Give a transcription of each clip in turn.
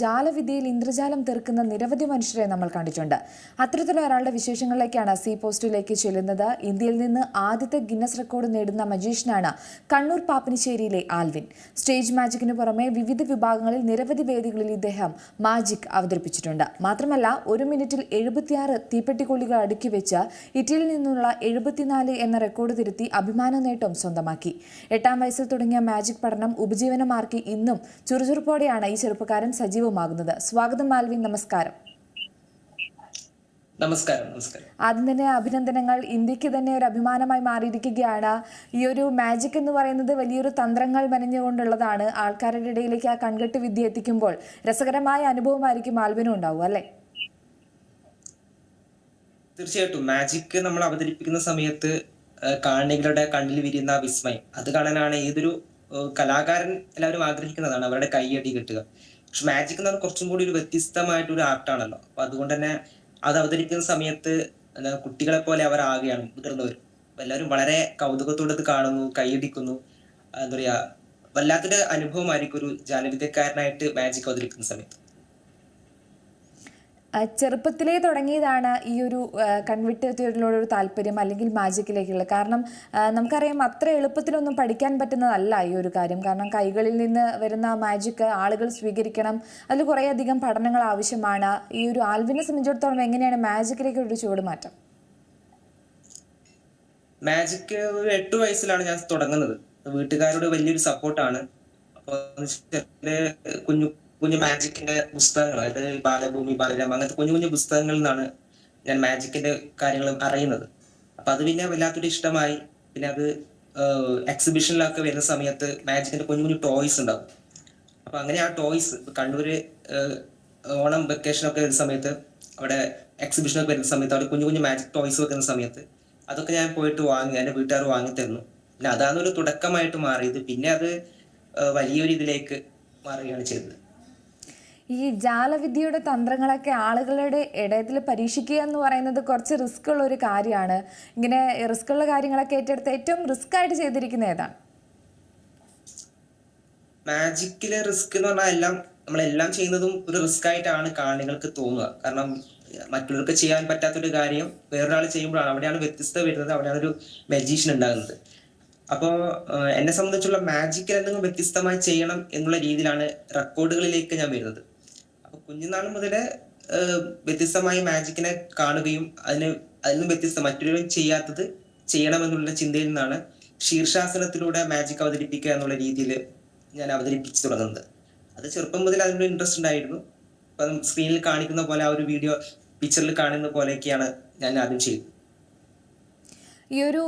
ജാലവിദ്യയിൽ ഇന്ദ്രജാലം തീർക്കുന്ന നിരവധി മനുഷ്യരെ നമ്മൾ കണ്ടിട്ടുണ്ട്. അത്തരത്തിലുള്ള ഒരാളുടെ വിശേഷങ്ങളിലേക്കാണ് സി പോസ്റ്റിലേക്ക് ചെല്ലുന്നത്. ഇന്ത്യയിൽ നിന്ന് ആദ്യത്തെ ഗിന്നസ് റെക്കോർഡ് നേടുന്ന മജീഷ്യനാണ് കണ്ണൂർ പാപ്പിനിശ്ശേരിയിലെ ആൽവിൻ. സ്റ്റേജ് മാജിക്കിന് പുറമെ വിവിധ വിഭാഗങ്ങളിൽ നിരവധി വേദികളിൽ ഇദ്ദേഹം മാജിക് അവതരിപ്പിച്ചിട്ടുണ്ട്. മാത്രമല്ല ഒരു മിനിറ്റിൽ എഴുപത്തിയാറ് തീപ്പെട്ടിക്കൊള്ളികൾ അടുക്കി വെച്ച് ഇറ്റലിയിൽ നിന്നുള്ള എഴുപത്തിനാല് എന്ന റെക്കോർഡ് തിരുത്തി അഭിമാന നേട്ടം സ്വന്തമാക്കി. എട്ടാം വയസ്സിൽ തുടങ്ങിയ മാജിക് പഠനം ഉപജീവനമാർക്കി ഇന്നും ചുറുചുറുപ്പോടെയാണ് ഈ ചെറുപ്പക്കാരൻ സജീവമാകുന്നത് സ്വാഗതം മാൽവിൻ നമസ്കാരം. നമസ്കാരം നമസ്കാരം. ആദ്യം തന്നെ അഭിനന്ദനങ്ങൾ. ഇന്ത്യയ്ക്ക് തന്നെ ഒരു അഭിമാനമായി മാറിയിരിക്കുകയാണ്. ഈ ഒരു മാജിക് എന്ന് പറയുന്നത് വലിയൊരു തന്ത്രങ്ങൾ മെനഞ്ഞുകൊണ്ടുള്ളതാണ്. ആൾക്കാരുടെ ഇടയിലേക്ക് ആ കൺകെട്ട് വിദ്യ എത്തിക്കുമ്പോൾ രസകരമായ അനുഭവമായിരിക്കും ആൽബിനും ഉണ്ടാവും അല്ലേ? തീർച്ചയായിട്ടും. മാജിക് നമ്മൾ അവതരിപ്പിക്കുന്ന സമയത്ത് കാണികളുടെ കണ്ണിൽ വിരിയുന്ന വിസ്മയം. അത് കാണാനാണ് ഏതൊരു കലാകാരൻ എല്ലാവരും ആഗ്രഹിക്കുന്നതാണ്. അവരുടെ കൈയടി കിട്ടുക. പക്ഷെ മാജിക് എന്ന് പറഞ്ഞാൽ കുറച്ചും കൂടി ഒരു വ്യത്യസ്തമായിട്ടൊരു ആർട്ടാണല്ലോ അപ്പൊ അതുകൊണ്ട് തന്നെ അത് അവതരിപ്പിക്കുന്ന സമയത്ത് എന്താ, കുട്ടികളെ പോലെ അവർ ആകുകയാണ് മുതിർന്നവർ എല്ലാവരും വളരെ കൗതുകത്തോടെ കാണുന്നു കൈയടിക്കുന്നു. എന്താ പറയാ വല്ലാത്തൊരു അനുഭവമായിരിക്കും ഒരു ജാനവിദ്യക്കാരനായിട്ട് മാജിക് അവതരിപ്പിക്കുന്ന സമയത്ത്. ചെറുപ്പത്തിലേ തുടങ്ങിയതാണ് ഈ ഒരു കൺവിട്ട് ഒരു താല്പര്യം അല്ലെങ്കിൽ മാജിക്കിലേക്കുള്ള കാരണം നമുക്കറിയാം അത്ര എളുപ്പത്തിലൊന്നും പഠിക്കാൻ പറ്റുന്നതല്ല ഈ ഒരു കാര്യം. കാരണം കൈകളിൽ നിന്ന് വരുന്ന മാജിക്ക് ആളുകൾ സ്വീകരിക്കണം. അതിൽ കുറേയധികം പഠനങ്ങൾ ആവശ്യമാണ്. ഈ ഒരു ആൽവിനെ സംബന്ധിച്ചിടത്തോളം എങ്ങനെയാണ് മാജിക്കിലേക്ക് ഒരു ചുവടുമാറ്റം മാജിക് ഒരു എട്ട് വയസ്സിലാണ് ഞാൻ തുടങ്ങുന്നത്. വീട്ടുകാരുടെ വലിയൊരു സപ്പോർട്ടാണ് അപ്പൊ കുഞ്ഞു കുഞ്ഞു മാജിക്കിന്റെ പുസ്തകങ്ങൾ അതായത് ബാലഭൂമി ബാലരാമ അങ്ങനത്തെ കുഞ്ഞു കുഞ്ഞു പുസ്തകങ്ങളിൽ നിന്നാണ് ഞാൻ മാജിക്കിന്റെ കാര്യങ്ങൾ അറിയുന്നത്. അപ്പൊ അത് പിന്നെ വല്ലാത്തൊരു ഇഷ്ടമായി. പിന്നെ അത് എക്സിബിഷനിലൊക്കെ വരുന്ന സമയത്ത് മാജിക്കിന്റെ കുഞ്ഞു കുഞ്ഞു ടോയ്സ് ഉണ്ടാവും. അപ്പൊ അങ്ങനെ ആ ടോയ്സ് കണ്ണൂര് ഓണം വെക്കേഷൻ ഒക്കെ വരുന്ന സമയത്ത് അവിടെ എക്സിബിഷൻ ഒക്കെ വരുന്ന സമയത്ത് അവിടെ കുഞ്ഞു കുഞ്ഞു മാജിക് ടോയ്സ് വെക്കുന്ന സമയത്ത് അതൊക്കെ ഞാൻ പോയിട്ട് വാങ്ങി എന്റെ വീട്ടുകാർ വാങ്ങി തരുന്നു പിന്നെ അതാണ് ഒരു തുടക്കമായിട്ട് മാറിയത്. പിന്നെ അത് വലിയൊരു ഇതിലേക്ക് മാറുകയാണ് ചെയ്തത്. ഈ ജാലവിദ്യയുടെ തന്ത്രങ്ങളൊക്കെ ആളുകളുടെ ഇടയത്തിൽ പരീക്ഷിക്കുക എന്ന് പറയുന്നത് കുറച്ച് റിസ്ക് ഉള്ള ഒരു കാര്യമാണ്. ഇങ്ങനെ റിസ്ക് ഉള്ള കാര്യങ്ങളൊക്കെ ഏറ്റെടുത്ത് ഏറ്റവും റിസ്ക് ആയിട്ട് ചെയ്തിരിക്കുന്ന ഏതാണ്? മാജിക്കിലെ റിസ്ക് എന്ന് പറഞ്ഞാൽ എല്ലാം നമ്മളെല്ലാം ചെയ്യുന്നതും ഒരു റിസ്ക് ആയിട്ടാണ് കാണികൾക്ക് തോന്നുക. കാരണം മറ്റുള്ളവർക്ക് ചെയ്യാൻ പറ്റാത്തൊരു കാര്യം വേറൊരാൾ ചെയ്യുമ്പോഴാണ് അവിടെയാണ് വ്യത്യസ്തത വരുന്നത് അവിടെയാണ് ഒരു മെജീഷ്യൻ ഉണ്ടാകുന്നത്. അപ്പോൾ എന്നെ സംബന്ധിച്ചുള്ള മാജിക്കിൽ എന്തെങ്കിലും വ്യത്യസ്തമായി ചെയ്യണം എന്നുള്ള രീതിയിലാണ് റെക്കോർഡുകളിലേക്ക് ഞാൻ വരുന്നത്. കുഞ്ഞുനാൾ മുതലേ വ്യത്യസ്തമായി മാജിക്കിനെ കാണുകയും അതിന് അതിൽ നിന്നും വ്യത്യസ്ത മറ്റൊരു ചെയ്യാത്തത് ചെയ്യണമെന്നുള്ള ചിന്തയിൽ നിന്നാണ് ശീർഷാസനത്തിലൂടെ മാജിക് അവതരിപ്പിക്കുക എന്നുള്ള രീതിയിൽ ഞാൻ അവതരിപ്പിച്ചു തുടങ്ങുന്നത്. അത് ചെറുപ്പം മുതൽ അതിനൊരു ഇൻട്രസ്റ്റ് ഉണ്ടായിരുന്നു. അപ്പം സ്ക്രീനിൽ കാണിക്കുന്ന പോലെ ആ ഒരു വീഡിയോ പിക്ചറിൽ കാണുന്ന പോലെയൊക്കെയാണ് ഞാൻ ആദ്യം ചെയ്തത്. ഈ ഒരു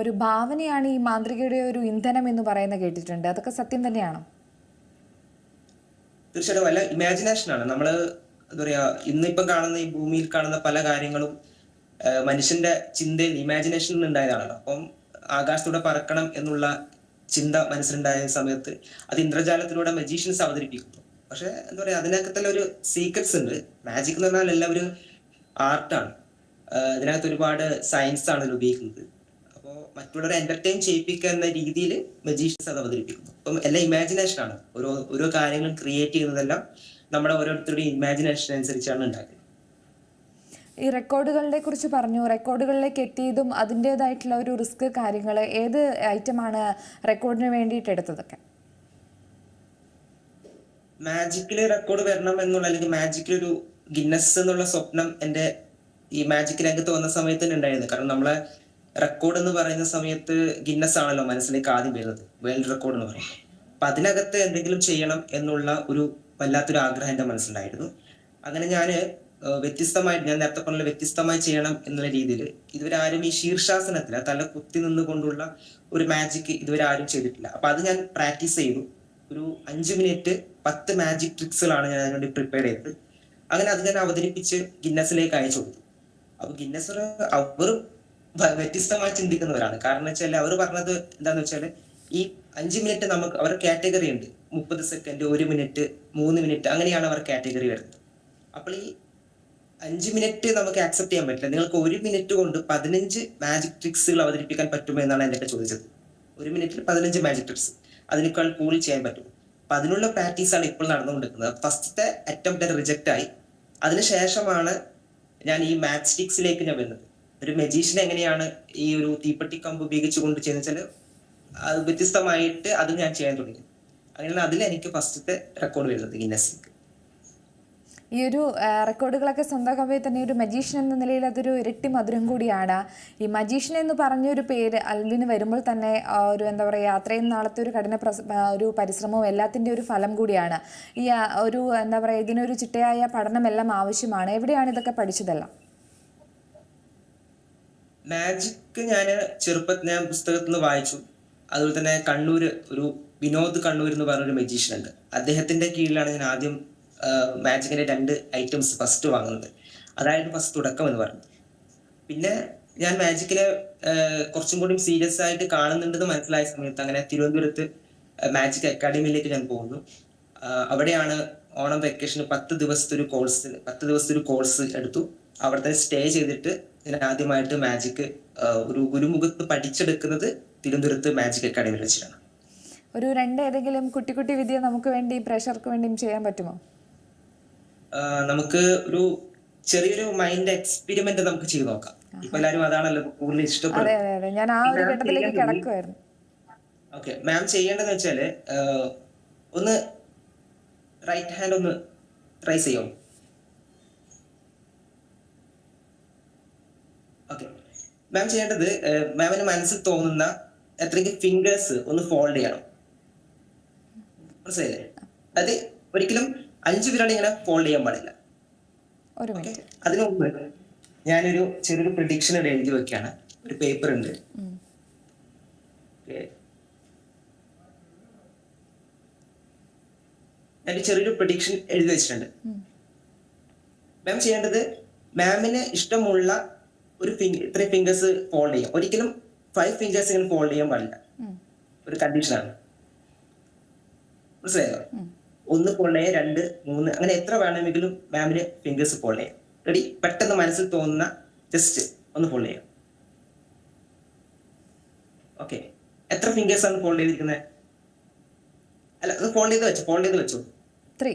ഒരു ഭാവനയാണ് ഈ മാന്ത്രികയുടെ ഒരു ഇന്ധനം എന്ന് പറയുന്നത് കേട്ടിട്ടുണ്ട്. അതൊക്കെ സത്യം തന്നെയാണോ? തീർച്ചയായിട്ടും ഇമാജിനേഷൻ ആണ്. നമ്മൾ എന്താ പറയാ ഇന്നിപ്പം കാണുന്ന ഈ ഭൂമിയിൽ കാണുന്ന പല കാര്യങ്ങളും മനുഷ്യന്റെ ചിന്തയിൽ ഇമാജിനേഷനിൽ ഉണ്ടായതാണല്ലോ അപ്പം ആകാശത്തൂടെ പറക്കണം എന്നുള്ള ചിന്ത മനസ്സിലുണ്ടായ സമയത്ത് അത് ഇന്ദ്രജാലത്തിലൂടെ മജീഷ്യൻസ് അവതരിപ്പിക്കുന്നു. പക്ഷെ എന്താ പറയാ അതിനകത്ത് തന്നെ ഒരു സീക്രട്സ് ഉണ്ട്. മാജിക് എന്ന് പറഞ്ഞാൽ എല്ലാം ഒരു ആർട്ടാണ് ഇതിനകത്ത് ഒരുപാട് സയൻസ് ആണ് ഉപയോഗിക്കുന്നത് അപ്പോൾ മറ്റുള്ളവരെ എന്റർടൈൻ ചെയ്യിപ്പിക്കുക എന്ന രീതിയിൽ മജീഷ്യൻസ് അത് അവതരിപ്പിക്കുന്നു. അപ്പം എല്ലാം ഇമാജിനേഷൻ ആണ്. ഓരോ ഓരോ കാര്യങ്ങൾ ക്രിയേറ്റ് ചെയ്യുന്നതെല്ലാം നമ്മുടെ ഓരോരുത്തരുടെയും ഇമാജിനേഷൻ അനുസരിച്ചാണ് ഉണ്ടാക്കുന്നത് ഈ റെക്കോർഡുകളെ കുറിച്ച് പറഞ്ഞു. റെക്കോർഡുകളിലേക്ക് എത്തിയതും അതിന്റെതായിട്ടുള്ള ഒരു റിസ്ക് കാര്യങ്ങൾ ഏത് ഐറ്റമാണ് റെക്കോർഡിന് വേണ്ടിയിട്ട് എടുത്തതൊക്കെ? മാജിക്കിൽ റെക്കോർഡ് വരണം എന്നുള്ള അല്ലെങ്കിൽ മാജിക്കിൽ ഒരു ഗിന്നസ് എന്നുള്ള സ്വപ്നം എന്റെ ഈ മാജിക് രംഗത്ത് വന്ന സമയത്ത് തന്നെ ഉണ്ടായിരുന്നു. കാരണം നമ്മളെ റെക്കോർഡ് എന്ന് പറയുന്ന സമയത്ത് ഗിന്നസ് ആണല്ലോ മനസ്സിലേക്ക് ആദ്യം വരുന്നത്. വേൾഡ് റെക്കോർഡ് എന്ന് പറയുന്നത്. അപ്പൊ അതിനകത്ത് എന്തെങ്കിലും ചെയ്യണം എന്നുള്ള ഒരു വല്ലാത്തൊരു ആഗ്രഹം എന്റെ മനസ്സിലായിരുന്നു അങ്ങനെ ഞാൻ വ്യത്യസ്തമായി ഞാൻ നേരത്തെ പറഞ്ഞ വ്യത്യസ്തമായി ചെയ്യണം എന്നുള്ള രീതിയിൽ ഇതുവരെ ആരും ഈ ശീർഷാസനത്തിൽ തല കുത്തി നിന്നുകൊണ്ടുള്ള ഒരു മാജിക് ഇതുവരെ ആരും ചെയ്തിട്ടില്ല. അപ്പൊ അത് ഞാൻ പ്രാക്ടീസ് ചെയ്തു. ഒരു അഞ്ച് മിനിറ്റ് പത്ത് മാജിക് ട്രിക്സുകളാണ് ഞാൻ അതിനുവേണ്ടി പ്രിപ്പയർ ചെയ്തത്. അങ്ങനെ അത് ഞാൻ അവതരിപ്പിച്ച് ഗിന്നസിലേക്ക് അയച്ചു കൊടുത്തു. അപ്പൊ ഗിന്നസ് അവർ വ്യത്യസ്തമായി ചിന്തിക്കുന്നവരാണ്. കാരണം വെച്ചാൽ അവർ പറഞ്ഞത് എന്താന്ന് വെച്ചാൽ ഈ അഞ്ച് മിനിറ്റ് നമുക്ക് അവർ കാറ്റഗറി ഉണ്ട്. മുപ്പത് സെക്കൻഡ് ഒരു മിനിറ്റ് മൂന്ന് മിനിറ്റ് അങ്ങനെയാണ് അവർ കാറ്റഗറി വരുന്നത്. അപ്പോൾ ഈ അഞ്ച് മിനിറ്റ് നമുക്ക് ആക്സെപ്റ്റ് ചെയ്യാൻ പറ്റില്ല. നിങ്ങൾക്ക് ഒരു മിനിറ്റ് കൊണ്ട് പതിനഞ്ച് മാജിക് ട്രിക്സുകൾ അവതരിപ്പിക്കാൻ പറ്റുമോ എന്നാണ് എന്റെ ചോദിച്ചത്. ഒരു മിനിറ്റിൽ പതിനഞ്ച് മാജിക് ട്രിക്സ് അതിനേക്കാൾ കൂടുതൽ ചെയ്യാൻ പറ്റും അപ്പൊ അതിനുള്ള പ്രാക്ടീസാണ് ഇപ്പോൾ നടന്നുകൊണ്ടിരിക്കുന്നത്. ഫസ്റ്റത്തെ അറ്റംപ്റ്റ് റിജക്റ്റ് ആയി. അതിനുശേഷമാണ് ഞാൻ ഈ മാത്സ് ട്രിക്സിലേക്ക് ഞാൻ വരുന്നത്. ഒരു മെജീഷ്യൻ എങ്ങനെയാണ് ഈ ഒരു തീപ്പെട്ടി കമ്പ് ഉപയോഗിച്ചുകൊണ്ട് ചെയ്യുന്നത് അത് വ്യത്യസ്തമായിട്ട് അത് ഞാൻ ചെയ്യാൻ തുടങ്ങി. അങ്ങനെയാണ് അതിൽ എനിക്ക് ഫസ്റ്റത്തെ റെക്കോർഡ് വരുന്നത് ഗിന്നസിക്ക് ഈ ഒരു റെക്കോർഡുകളൊക്കെ സ്വന്തമാകവേ തന്നെ ഒരു മജീഷ്യൻ എന്ന നിലയിൽ അതൊരു ഇരട്ടി മധുരം കൂടിയാണ്. ഈ മജീഷ്യൻ എന്ന് പറഞ്ഞൊരു പേര് അൽവിന് വരുമ്പോൾ തന്നെ ഒരു എന്താ പറയുക അത്രയും നാളത്തെ ഒരു കഠിന ഒരു പരിശ്രമവും എല്ലാത്തിന്റെ ഒരു ഫലം കൂടിയാണ്. ഈ ഒരു എന്താ പറയുക ഇതിനൊരു ചിട്ടയായ പഠനമെല്ലാം ആവശ്യമാണ്. എവിടെയാണ് ഇതൊക്കെ പഠിച്ചതെല്ലാം? മാജിക് ഞാൻ ചെറുപ്പത്തിൽ ഞാൻ പുസ്തകത്തിൽ നിന്ന് വായിച്ചു. അതുപോലെ തന്നെ കണ്ണൂര് ഒരു വിനോദ് കണ്ണൂർ എന്ന് പറഞ്ഞൊരു മെജീഷ്യൻ ഉണ്ട്. അദ്ദേഹത്തിന്റെ കീഴിലാണ് ഞാൻ ആദ്യം മാജിക്കിന്റെ രണ്ട് ഐറ്റംസ് ഫസ്റ്റ് വാങ്ങുന്നത്. അതായിരുന്നു ഫസ്റ്റ് തുടക്കം എന്ന് പറഞ്ഞു പിന്നെ ഞാൻ മാജിക്കിനെ കുറച്ചും കൂടി സീരിയസ് ആയിട്ട് കാണുന്നുണ്ടെന്ന് മനസ്സിലായ സമയത്ത് അങ്ങനെ തിരുവനന്തപുരത്ത് മാജിക് അക്കാഡമിയിലേക്ക് ഞാൻ പോകുന്നു. അവിടെയാണ് ഓണം വെക്കേഷന് പത്ത് ദിവസത്തെ ഒരു കോഴ്സ് പത്ത് ദിവസത്തെ ഒരു കോഴ്സ് എടുത്തു. അവിടെ തന്നെ സ്റ്റേ ചെയ്തിട്ട് ഞാൻ ആദ്യമായിട്ട് മാജിക് ഒരു ഗുരുമുഖത്ത് പഠിച്ചെടുക്കുന്നത് തിരുവനന്തപുരത്ത് മാജിക് അക്കാഡമിയിൽ വെച്ചിട്ടാണ്. ഒരു രണ്ട് ഏതെങ്കിലും കുട്ടി കുട്ടി വിദ്യ നമുക്ക് വേണ്ടി പ്രഷർക്ക് വേണ്ടിയും ചെയ്യാൻ പറ്റുമോ? നമുക്ക് ഒരു ചെറിയൊരു മൈൻഡ് എക്സ്പെരിമെന്റ് നമുക്ക് ചെയ്തു നോക്കാം. ഇപ്പൊ എല്ലാരും അതാണല്ലോ കൂടുതൽ ഇഷ്ടപ്പെടുന്നത്. ഞാൻ ആ ഒരു ഘട്ടത്തിലേക്ക് കിടക്കുമായിരുന്നു ഓക്കെ മാം ചെയ്യേണ്ടതെന്ന് വെച്ചാൽ ഒന്ന് റൈറ്റ് ഹാൻഡ് ഒന്ന് ട്രൈ ചെയ്യോ? ഓക്കെ മാം ചെയ്യേണ്ടത് മാമിന് മനസ്സിൽ തോന്നുന്ന എത്രയ്ക്ക് ഫിംഗേഴ്സ് ഒന്ന് ഫോൾഡ് ചെയ്യണം. മനസ്സിലായില്ലേ? അത് ഒരിക്കലും അഞ്ച് വിരൽ ഇങ്ങനെ ഫോൾഡ് ചെയ്യാൻ പാടില്ല. അതിനു മുമ്പ് ഞാനൊരു ചെറിയൊരു പ്രഡിക്ഷൻ ഇവിടെ എഴുതി വെക്കുകയാണ്. ഒരു പേപ്പർ ഉണ്ട്. ഞാൻ ചെറിയൊരു പ്രഡിക്ഷൻ എഴുതി വെച്ചിട്ടുണ്ട്. മാം ചെയ്യേണ്ടത് മാമിന് ഇഷ്ടമുള്ള ഒരു ഇത്രയും ഫിംഗേഴ്സ് ഫോൾഡ് ചെയ്യാം. ഒരിക്കലും ഫൈവ് ഫിംഗേഴ്സ് ഇങ്ങനെ ഫോൾഡ് ചെയ്യാൻ പാടില്ല. ഒരു കണ്ടീഷനാണ് മനസ്സിലായോ? ഒന്ന് ഫോൾഡ് ചെയ്യാം രണ്ട് മൂന്ന് അങ്ങനെ എത്ര വേണമെങ്കിലും മാമിന് ഫിംഗേഴ്സ് ഫോൾഡ് ചെയ്യാം. റെഡി പെട്ടെന്ന് മനസ്സിൽ തോന്നുന്ന ജസ്റ്റ് ഒന്ന് ഫോൾഡ് ചെയ്യാം. ഓക്കെ എത്ര ഫിംഗേഴ്സ് ആണ് ഫോൾഡ് ചെയ്തിരിക്കുന്നത് അല്ല ഒന്ന് ഫോൾഡ് ചെയ്ത് വെച്ചു ഫോൾഡ് ചെയ്ത് വെച്ചു. Three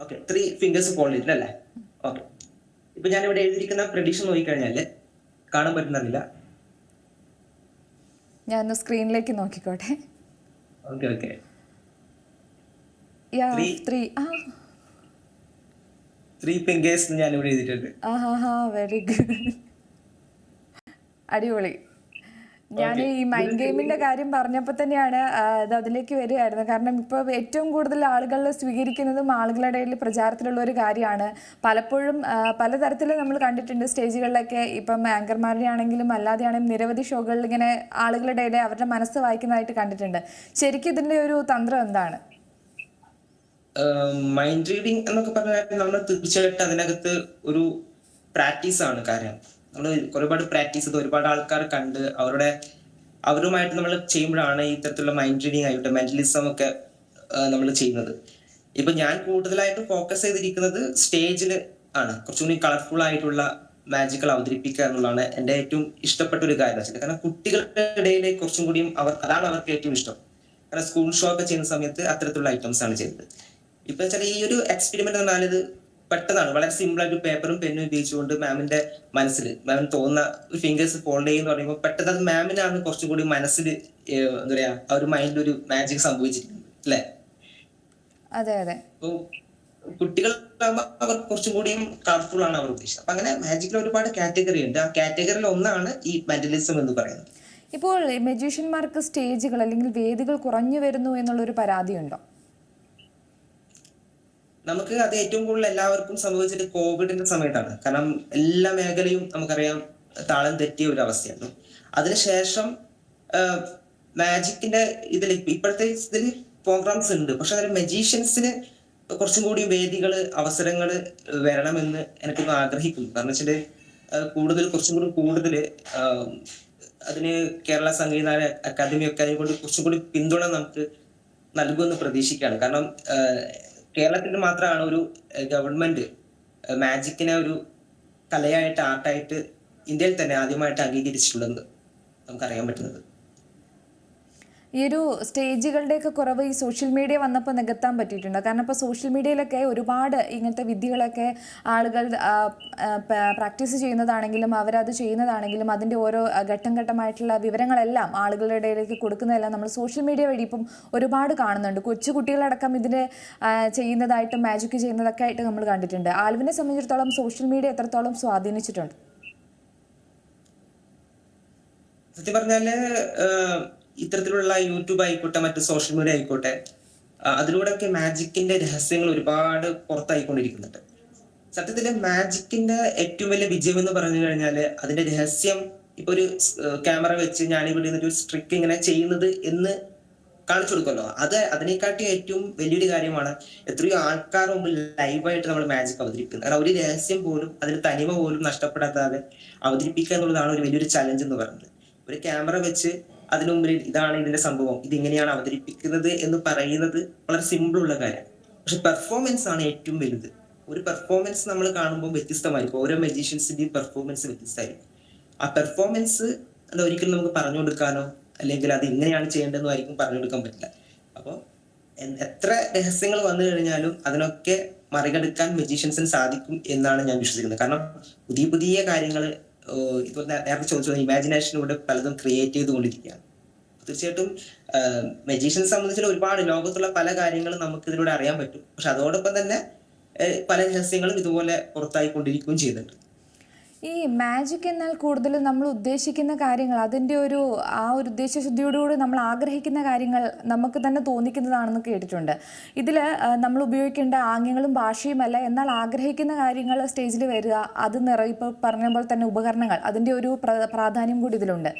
okay three fingers fold അല്ലേ? ഓക്കെ ഇപ്പൊ ഞാൻ ഇവിടെ എഴുതിയിരിക്കുന്ന പ്രഡിക്ഷൻ നോക്കിക്കഴിഞ്ഞാൽ കാണാൻ പറ്റുന്നില്ല ഞാൻ സ്ക്രീനിലേക്ക് നോക്കിക്കോട്ടെ. Okay okay. ത്രീ ഞാൻ ഇവിടെ എഴുതിയിട്ടുണ്ട്. വെരി ഗുഡ് അടിപൊളി. ഞാൻ ഈ മൈൻഡ് ഗെയിമിന്റെ കാര്യം പറഞ്ഞപ്പോൾ തന്നെയാണ് അത് ഇത് അതിലേക്ക് വരികയായിരുന്നു കാരണം ഇപ്പോൾ ഏറ്റവും കൂടുതൽ ആളുകൾ സ്വീകരിക്കുന്നതും ആളുകളുടെ ഇടയിൽ പ്രചാരത്തിലുള്ള ഒരു കാര്യമാണ്. പലപ്പോഴും പലതരത്തിൽ നമ്മൾ കണ്ടിട്ടുണ്ട് സ്റ്റേജുകളിലൊക്കെ ഇപ്പം ആങ്കർമാരുടെ ആണെങ്കിലും അല്ലാതെ ആണെങ്കിലും നിരവധി ഷോകളിൽ ഇങ്ങനെ ആളുകളുടെ ഇടയിൽ അവരുടെ മനസ്സ് വായിക്കുന്നതായിട്ട് കണ്ടിട്ടുണ്ട്. ശരിക്കും ഇതിന്റെ ഒരു തന്ത്രം എന്താണ്? മൈൻഡ് റീഡിംഗ് എന്നൊക്കെ പറഞ്ഞാൽ നമ്മൾ തീർച്ചയായിട്ടും അതിനകത്ത് ഒരു പ്രാക്ടീസ് ആണ് കാര്യം. നമ്മൾ ഒരുപാട് പ്രാക്ടീസ് ചെയ്ത് ഒരുപാട് ആൾക്കാർ കണ്ട് അവരുടെ അവരുമായിട്ട് നമ്മൾ ചെയ്യുമ്പോഴാണ് ഈ തരത്തിലുള്ള മൈൻഡ് റീഡിങ് ആയിട്ട് മെന്റലിസം ഒക്കെ നമ്മൾ ചെയ്യുന്നത്. ഇപ്പൊ ഞാൻ കൂടുതലായിട്ട് ഫോക്കസ് ചെയ്തിരിക്കുന്നത് സ്റ്റേജിൽ ആണ്. കുറച്ചും കൂടി കളർഫുൾ ആയിട്ടുള്ള മാജിക്കൽ അവതരിപ്പിക്കുക എന്നുള്ളതാണ് എന്റെ ഏറ്റവും ഇഷ്ടപ്പെട്ട ഒരു കാര്യം വെച്ചാൽ കാരണം കുട്ടികളുടെ ഇടയിൽ കുറച്ചും കൂടിയും അവർ അതാണ് അവർക്ക് ഏറ്റവും ഇഷ്ടം. കാരണം സ്കൂൾ ഷോ ഒക്കെ ചെയ്യുന്ന സമയത്ത് അത്തരത്തിലുള്ള ഐറ്റംസ് ആണ് ചെയ്തത് ഇപ്പൊ വെച്ചാൽ ഈ ഒരു എക്സ്പെരിമെന്റ് എന്ന് പറഞ്ഞാൽ ഇത് പെട്ടെന്നാണ് വളരെ സിമ്പിൾ ആയിട്ട് പേപ്പറും പെന്നും ഉപയോഗിച്ചുകൊണ്ട് മാമിന്റെ മനസ്സിൽ മാമിന് തോന്നുന്ന ഒരു ഫിംഗേഴ്സ് ഫോൾഡ് ചെയ്യുന്ന പറയുമ്പോൾ പെട്ടെന്ന് അത് മാമിനാണ് കുറച്ചും കൂടി മനസ്സിൽ എന്താ പറയാ ആ ഒരു മൈൻഡിൽ ഒരു മാജിക് സംഭവിച്ചിരിക്കുന്നത് അല്ലെ? അതെ അതെ. അപ്പോൾ കുട്ടികൾ അവർ കുറച്ചും കൂടിയും കളർഫുൾ ആണ് അവർ ഉദ്ദേശിച്ചത് അപ്പൊ അങ്ങനെ മാജിക്കിൽ ഒരുപാട് കാറ്റഗറി ഉണ്ട്. ആ കാറ്റഗറിയിൽ ഒന്നാണ് ഈ മെന്റലിസം എന്ന് പറയുന്നത്. ഇപ്പോൾ മെജീഷ്യന്മാർക്ക് സ്റ്റേജുകൾ അല്ലെങ്കിൽ വേദികൾ കുറഞ്ഞു വരുന്നു എന്നുള്ളൊരു പരാതിയുണ്ടോ? നമുക്ക് അത് ഏറ്റവും കൂടുതൽ എല്ലാവർക്കും സംഭവിച്ചത് കോവിഡിന്റെ സമയത്താണ്. കാരണം എല്ലാ മേഖലയും നമുക്കറിയാം താളം തെറ്റിയ ഒരു അവസ്ഥയാണ്. അതിനുശേഷം മാജിക്കിന്റെ ഇതിൽ ഇപ്പോഴത്തെ ഇതിൽ പ്രോഗ്രാംസ് ഉണ്ട്. പക്ഷെ അതിൽ മെജീഷ്യൻസിന് കുറച്ചും കൂടി വേദികൾ അവസരങ്ങൾ വരണമെന്ന് എനിക്കൊന്ന് ആഗ്രഹിക്കുന്നു. കാരണം വെച്ചാൽ കൂടുതൽ കുറച്ചും കൂടി കൂടുതൽ അതിന് കേരള സംഗീത അക്കാദമി ഒക്കെ അതിനെ കൊണ്ട് കുറച്ചും കൂടി പിന്തുണ നമുക്ക് നൽകുമെന്ന് പ്രതീക്ഷിക്കുകയാണ്. കാരണം കേരളത്തിൽ മാത്രമാണ് ഒരു ഗവൺമെന്റ് മാജിക്കിനെ ഒരു കലയായിട്ട് ആർട്ടായിട്ട് ഇന്ത്യയിൽ തന്നെ ആദ്യമായിട്ട് അംഗീകരിച്ചിട്ടുള്ളത് നമുക്കറിയാൻ പറ്റുന്നത്. ഈ ഒരു സ്റ്റേജുകളുടെയൊക്കെ കുറവ് ഈ സോഷ്യൽ മീഡിയ വന്നപ്പോൾ നികത്താൻ പറ്റിയിട്ടുണ്ട്. കാരണം ഇപ്പോൾ സോഷ്യൽ മീഡിയയിലൊക്കെ ഒരുപാട് ഇങ്ങനത്തെ വിദ്യകളൊക്കെ ആളുകൾ പ്രാക്ടീസ് ചെയ്യുന്നതാണെങ്കിലും അവരത് ചെയ്യുന്നതാണെങ്കിലും അതിന്റെ ഓരോ ഘട്ടം ഘട്ടമായിട്ടുള്ള വിവരങ്ങളെല്ലാം ആളുകളുടെ ഇടയിലേക്ക് കൊടുക്കുന്നതെല്ലാം നമ്മൾ സോഷ്യൽ മീഡിയ വഴി ഇപ്പം ഒരുപാട് കാണുന്നുണ്ട്. കൊച്ചു കുട്ടികളടക്കം ഇതിന് ചെയ്യുന്നതായിട്ടും മാജിക് ചെയ്യുന്നതൊക്കെ ആയിട്ട് നമ്മൾ കണ്ടിട്ടുണ്ട്. ആൽവിനെ സംബന്ധിച്ചിടത്തോളം സോഷ്യൽ മീഡിയ എത്രത്തോളം സ്വാധീനിച്ചിട്ടുണ്ട്? സത്യം പറഞ്ഞാൽ ഇത്തരത്തിലുള്ള യൂട്യൂബ് ആയിക്കോട്ടെ മറ്റു സോഷ്യൽ മീഡിയ ആയിക്കോട്ടെ അതിലൂടെ അതിലൂടെയൊക്കെ മാജിക്കിന്റെ രഹസ്യങ്ങൾ ഒരുപാട് പുറത്തായിക്കൊണ്ടിരിക്കുന്നുണ്ട്. സത്യത്തിൽ മാജിക്കിന്റെ ഏറ്റവും വലിയ വിജയം എന്ന് പറഞ്ഞു കഴിഞ്ഞാൽ അതിന്റെ രഹസ്യം ഇപ്പൊ ഒരു ക്യാമറ വെച്ച് ഞാൻ ഇവിടെ നിന്നൊരു സ്ട്രിക്ക് ഇങ്ങനെ ചെയ്യുന്നത് എന്ന് കാണിച്ചു കൊടുക്കുമല്ലോ. അത് അതിനെക്കാട്ടി ഏറ്റവും വലിയൊരു കാര്യമാണ് എത്രയോ ആൾക്കാർ മുമ്പിൽ ലൈവായിട്ട് നമ്മൾ മാജിക് അവതരിപ്പിക്കുന്നത്. കാരണം ഒരു രഹസ്യം പോലും അതിന്റെ തനിമ പോലും നഷ്ടപ്പെടാതെ അവതരിപ്പിക്കുക എന്നുള്ളതാണ് ഒരു വലിയൊരു ചലഞ്ച് എന്ന് പറയുന്നത്. ഒരു ക്യാമറ വെച്ച് അതിനു മുമ്പിൽ ഇതാണ് ഇതിന്റെ സംഭവം. ഇത് എങ്ങനെയാണ് അവതരിപ്പിക്കുന്നത് എന്ന് പറയുന്നത് വളരെ സിമ്പിൾ ഉള്ള കാര്യമാണ് പക്ഷെ പെർഫോമൻസ് ആണ് ഏറ്റവും വലുത്. ഒരു പെർഫോമൻസ് നമ്മൾ കാണുമ്പോൾ വ്യത്യസ്തമായിരിക്കും. ഓരോ മജീഷ്യൻസിന്റെയും പെർഫോമൻസ് വ്യത്യസ്തമായിരിക്കും. ആ പെർഫോമൻസ് അത് ഒരിക്കലും നമുക്ക് പറഞ്ഞു കൊടുക്കാനോ അല്ലെങ്കിൽ അത് ഇങ്ങനെയാണ് ചെയ്യേണ്ടതെന്നോ ആയിരിക്കും പറഞ്ഞു കൊടുക്കാൻ പറ്റില്ല. അപ്പോൾ എത്ര രഹസ്യങ്ങൾ വന്നു കഴിഞ്ഞാലും അതിനൊക്കെ മറികടക്കാൻ മജീഷ്യൻസിന് സാധിക്കും എന്നാണ് ഞാൻ വിശ്വസിക്കുന്നത്. കാരണം പുതിയ പുതിയ കാര്യങ്ങൾ നേ- നേരത്തെ ചോദിച്ചു ഇമാജിനേഷനിലൂടെ പലതും ക്രിയേറ്റ് ചെയ്തുകൊണ്ടിരിക്കുകയാണ്. തീർച്ചയായിട്ടും മജീഷ്യനെ സംബന്ധിച്ച് ഒരുപാട് ലോകത്തുള്ള പല കാര്യങ്ങളും നമുക്ക് ഇതിലൂടെ അറിയാൻ പറ്റും. പക്ഷെ അതോടൊപ്പം തന്നെ പല രഹസ്യങ്ങളും ഇതുപോലെ പുറത്തായിക്കൊണ്ടിരിക്കുകയും ചെയ്യുന്നുണ്ട് ഈ മാജിക് എന്നാൽ കൂടുതലും നമ്മൾ ഉദ്ദേശിക്കുന്ന കാര്യങ്ങൾ അതിന്റെ ഒരു ആ ഒരു ഉദ്ദേശശുദ്ധിയോടുകൂടി നമ്മൾ ആഗ്രഹിക്കുന്ന കാര്യങ്ങൾ നമുക്ക് തന്നെ തോന്നിക്കുന്നതാണെന്ന് കേട്ടിട്ടുണ്ട്. ഇതിൽ നമ്മൾ ഉപയോഗിക്കേണ്ട ആംഗ്യങ്ങളും ഭാഷയുമല്ല എന്നാൽ ആഗ്രഹിക്കുന്ന കാര്യങ്ങൾ സ്റ്റേജിൽ വരിക അത് നിറ ഇപ്പോൾ പറഞ്ഞ പോലെ തന്നെ ഉപകരണങ്ങൾ അതിന്റെ ഒരു പ്രാധാന്യം കൂടി ഇതിലുണ്ട്.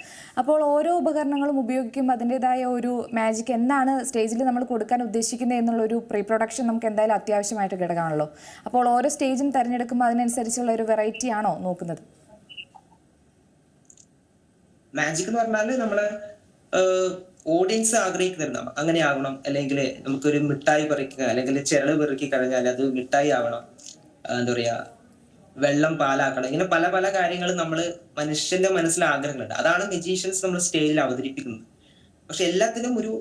അപ്പോൾ ഓരോ ഉപകരണങ്ങളും ഉപയോഗിക്കുമ്പോൾ അതിന്റെതായ ഒരു മാജിക് എന്താണ് സ്റ്റേജിൽ നമ്മൾ കൊടുക്കാൻ ഉദ്ദേശിക്കുന്നത് എന്നുള്ള ഒരു പ്രീ പ്രൊഡക്ഷൻ നമുക്ക് എന്തായാലും അത്യാവശ്യമായിട്ട് കിടക്കാണല്ലോ. അപ്പോൾ ഓരോ സ്റ്റേജും തിരഞ്ഞെടുക്കുമ്പോൾ അതിനനുസരിച്ചുള്ള ഒരു വെറൈറ്റി ആണോ നോക്കുന്നത് മാജിക് എന്ന് പറഞ്ഞാൽ നമ്മൾ ഓഡിയൻസ് ആഗ്രഹിക്കുന്നുണ്ട് അങ്ങനെ ആവണം. അല്ലെങ്കിൽ നമുക്കൊരു മിഠായി പറിക്കുക അല്ലെങ്കിൽ ചിരൾ പെറുക്കി കഴിഞ്ഞാൽ അത് മിഠായി ആവണം. എന്താ പറയാ വെള്ളം പാലാക്കണം. ഇങ്ങനെ പല പല കാര്യങ്ങളും നമ്മൾ മനുഷ്യന്റെ മനസ്സിൽ ആഗ്രഹങ്ങളുണ്ട്. അതാണ് മെജീഷ്യൻസ് നമ്മൾ സ്റ്റേജിൽ അവതരിപ്പിക്കുന്നത്. പക്ഷെ എല്ലാത്തിനും ഒരു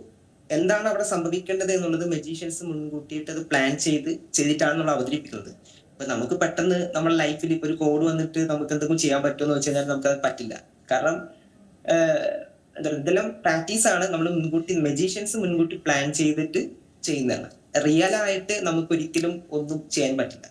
എന്താണ് അവിടെ സംഭവിക്കേണ്ടത് എന്നുള്ളത് മെജീഷ്യൻസ് മുൻകൂട്ടിയിട്ട് അത് പ്ലാൻ ചെയ്ത് ചെയ്തിട്ടാണ് നമ്മൾ അവതരിപ്പിക്കുന്നത്. ഇപ്പൊ നമുക്ക് പെട്ടെന്ന് നമ്മുടെ ലൈഫിൽ ഇപ്പൊ ഒരു കോഡ് വന്നിട്ട് നമുക്ക് എന്തെങ്കിലും ചെയ്യാൻ പറ്റുമെന്ന് വെച്ച് കഴിഞ്ഞാൽ നമുക്ക് അത് പറ്റില്ല. കാരണം ഇതെല്ലാം പ്രാക്ടീസ് ആണ് നമ്മൾ മുൻകൂട്ടി മെജീഷ്യൻസ് മുൻകൂട്ടി പ്ലാൻ ചെയ്തിട്ട് ചെയ്യുന്നതാണ്. റിയൽ ആയിട്ട് നമുക്ക് ഒരിക്കലും ഒന്നും ചെയ്യാൻ പറ്റില്ല.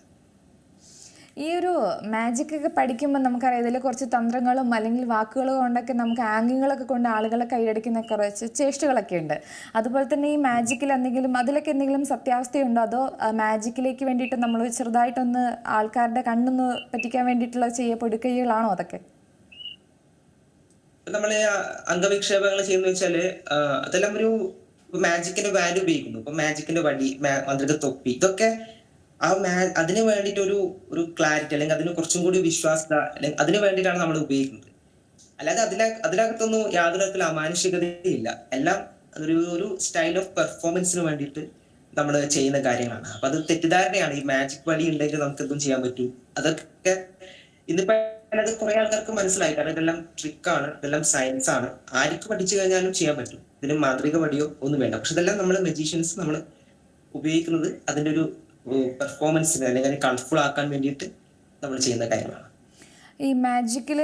ഈ ഒരു മാജിക് ഒക്കെ പഠിക്കുമ്പോൾ നമുക്കറിയാം ഇതിൽ കുറച്ച് തന്ത്രങ്ങളും അല്ലെങ്കിൽ വാക്കുകൾ കൊണ്ടൊക്കെ നമുക്ക് ആംഗ്യങ്ങളൊക്കെ കൊണ്ട് ആളുകളെ കൈയടിക്കുന്ന കുറച്ച് ചേഷ്ടകളൊക്കെ ഉണ്ട്. അതുപോലെ തന്നെ ഈ മാജിക്കിൽ എന്തെങ്കിലും അതിലൊക്കെ എന്തെങ്കിലും സത്യാവസ്ഥയുണ്ടോ? അതോ മാജിക്കിലേക്ക് വേണ്ടിയിട്ട് നമ്മൾ ചെറുതായിട്ടൊന്ന് ആൾക്കാരുടെ കണ്ണൊന്ന് പറ്റിക്കാൻ വേണ്ടിയിട്ടുള്ള ചെയ്യപ്പെടുകയാണോ അതൊക്കെ? നമ്മളെ അംഗവിക്ഷേപങ്ങൾ ചെയ്യുന്ന വെച്ചാൽ അതെല്ലാം ഒരു മാജിക്കിന്റെ വാല്യൂ ഉപയോഗിക്കുന്നു. ഇപ്പൊ മാജിക്കിന്റെ വടി മന്ത്രിയുടെ തൊപ്പി. ഇതൊക്കെ ആ മാൻ അതിന് വേണ്ടിയിട്ട് ഒരു ഒരു ക്ലാരിറ്റി അല്ലെങ്കിൽ അതിന് കുറച്ചും കൂടി വിശ്വാസത അല്ലെങ്കിൽ അതിന് വേണ്ടിയിട്ടാണ് നമ്മൾ ഉപയോഗിക്കുന്നത്. അല്ലാതെ അതില അതിനകത്തൊന്നും യാതൊരു തരത്തിൽ അമാനുഷികതയില്ല. എല്ലാം ഒരു ഒരു സ്റ്റൈൽ ഓഫ് പെർഫോമൻസിന് വേണ്ടിയിട്ട് നമ്മൾ ചെയ്യുന്ന കാര്യങ്ങളാണ്. അപ്പൊ അത് തെറ്റിദ്ധാരണയാണ്. ഈ മാജിക് വഴി ഉണ്ടെങ്കിൽ നമുക്ക് എന്തും ചെയ്യാൻ പറ്റും. അതൊക്കെ ഇന്നിപ്പോ അത് കുറെ ആൾക്കാർക്ക് മനസ്സിലായി. കാരണം ഇതെല്ലാം ട്രിക്കാണ് ഇതെല്ലാം സയൻസ് ആണ്. ആർക്ക് പഠിച്ചു കഴിഞ്ഞാലും ചെയ്യാൻ പറ്റും. ഇതിന് മാന്ത്രിക വടിയോ ഒന്നും വേണ്ട. പക്ഷെ ഇതെല്ലാം നമ്മൾ മെജീഷ്യൻസ് നമ്മൾ ഉപയോഗിക്കുന്നത് അതിന്റെ ഒരു പെർഫോമൻസിന് അല്ലെങ്കിൽ കൺഫുൾ ആക്കാൻ വേണ്ടിയിട്ട് നമ്മൾ ചെയ്യുന്ന കാര്യമാണ് ഈ മാജിക്കിൽ